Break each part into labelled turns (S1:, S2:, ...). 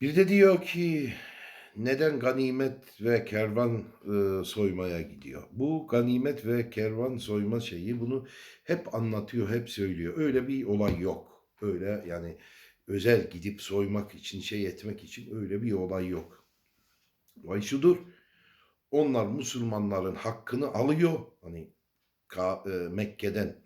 S1: Bir de diyor ki neden ganimet ve kervan e, soymaya gidiyor? Bu ganimet ve kervan soyma şeyi bunu hep anlatıyor, hep söylüyor. Öyle bir olay yok. Öyle yani özel gidip soymak için, şey etmek için öyle bir olay yok. Olay şudur. Onlar Müslümanların hakkını alıyor. Hani Ka- e, Mekke'den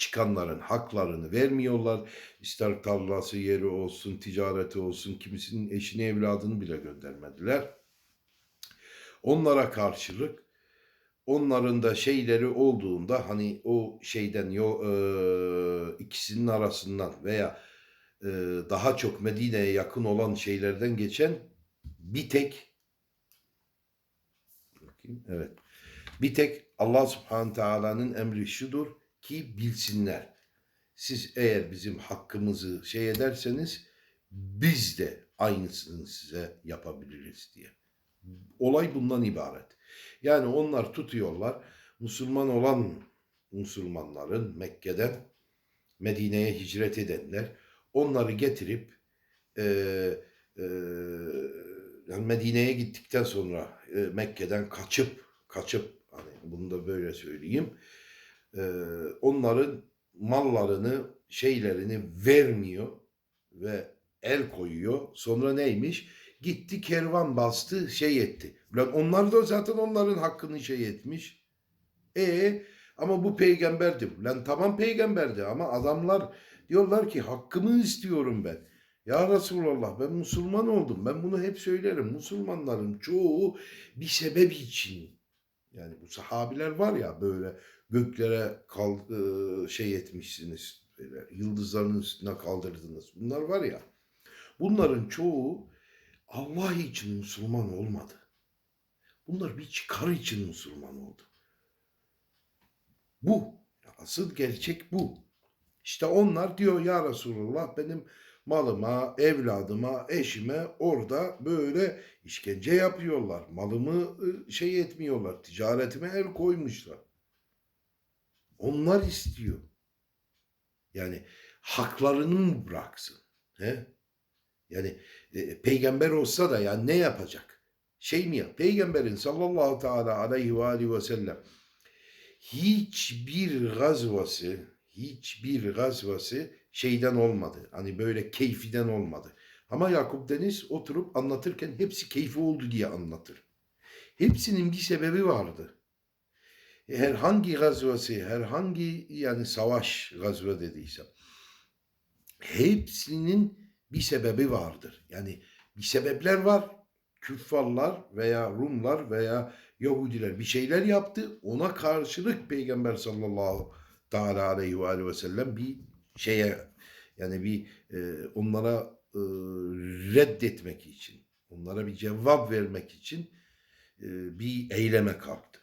S1: çıkanların haklarını vermiyorlar. İster tarlası yeri olsun, ticareti olsun, kimisinin eşini evladını bile göndermediler. Onlara karşılık onların da şeyleri olduğunda hani o şeyden yo, e, ikisinin arasından veya e, daha çok Medine'ye yakın olan şeylerden geçen bir tek bakayım evet bir tek Allah Subhanahu Teala'nın emri şudur ki bilsinler. Siz eğer bizim hakkımızı şey ederseniz biz de aynısını size yapabiliriz diye. Olay bundan ibaret. Yani onlar tutuyorlar Müslüman olan Müslümanların Mekke'den Medine'ye hicret edenler onları getirip e, e, yani Medine'ye gittikten sonra e, Mekke'den kaçıp kaçıp hani bunu da böyle söyleyeyim e, onların mallarını şeylerini vermiyor ve el koyuyor. Sonra neymiş? Gitti kervan bastı şey etti. Lan onlar da zaten onların hakkını şey etmiş. E ama bu peygamberdi. Lan tamam peygamberdi ama adamlar diyorlar ki hakkımı istiyorum ben. Ya Resulallah ben Müslüman oldum. Ben bunu hep söylerim. Müslümanların çoğu bir sebep için. Yani bu sahabiler var ya böyle göklere kal, e, şey etmişsiniz. Böyle yıldızların üstüne kaldırdınız. Bunlar var ya. Bunların çoğu Allah için Müslüman olmadı. Bunlar bir çıkar için Müslüman oldu. Bu. Asıl gerçek bu. İşte onlar diyor ya Resulullah benim malıma, evladıma, eşime orada böyle işkence yapıyorlar. Malımı ı, şey etmiyorlar. Ticaretime el koymuşlar. Onlar istiyor. Yani haklarını bıraksın? He? Yani e, peygamber olsa da ya ne yapacak? Şey mi ya? Peygamberin sallallahu teala aleyhi ve aleyhi ve sellem hiçbir gazvası hiçbir gazvası şeyden olmadı. Hani böyle keyfiden olmadı. Ama Yakup Deniz oturup anlatırken hepsi keyfi oldu diye anlatır. Hepsinin bir sebebi vardı. Herhangi gazvası, herhangi yani savaş gazve dediysem hepsinin bir sebebi vardır. Yani bir sebepler var. Küffarlar veya Rumlar veya Yahudiler bir şeyler yaptı. Ona karşılık Peygamber sallallahu Teala aleyhi ve aleyhi ve sellem bir şeye yani bir e, onlara e, reddetmek için, onlara bir cevap vermek için e, bir eyleme kalktı.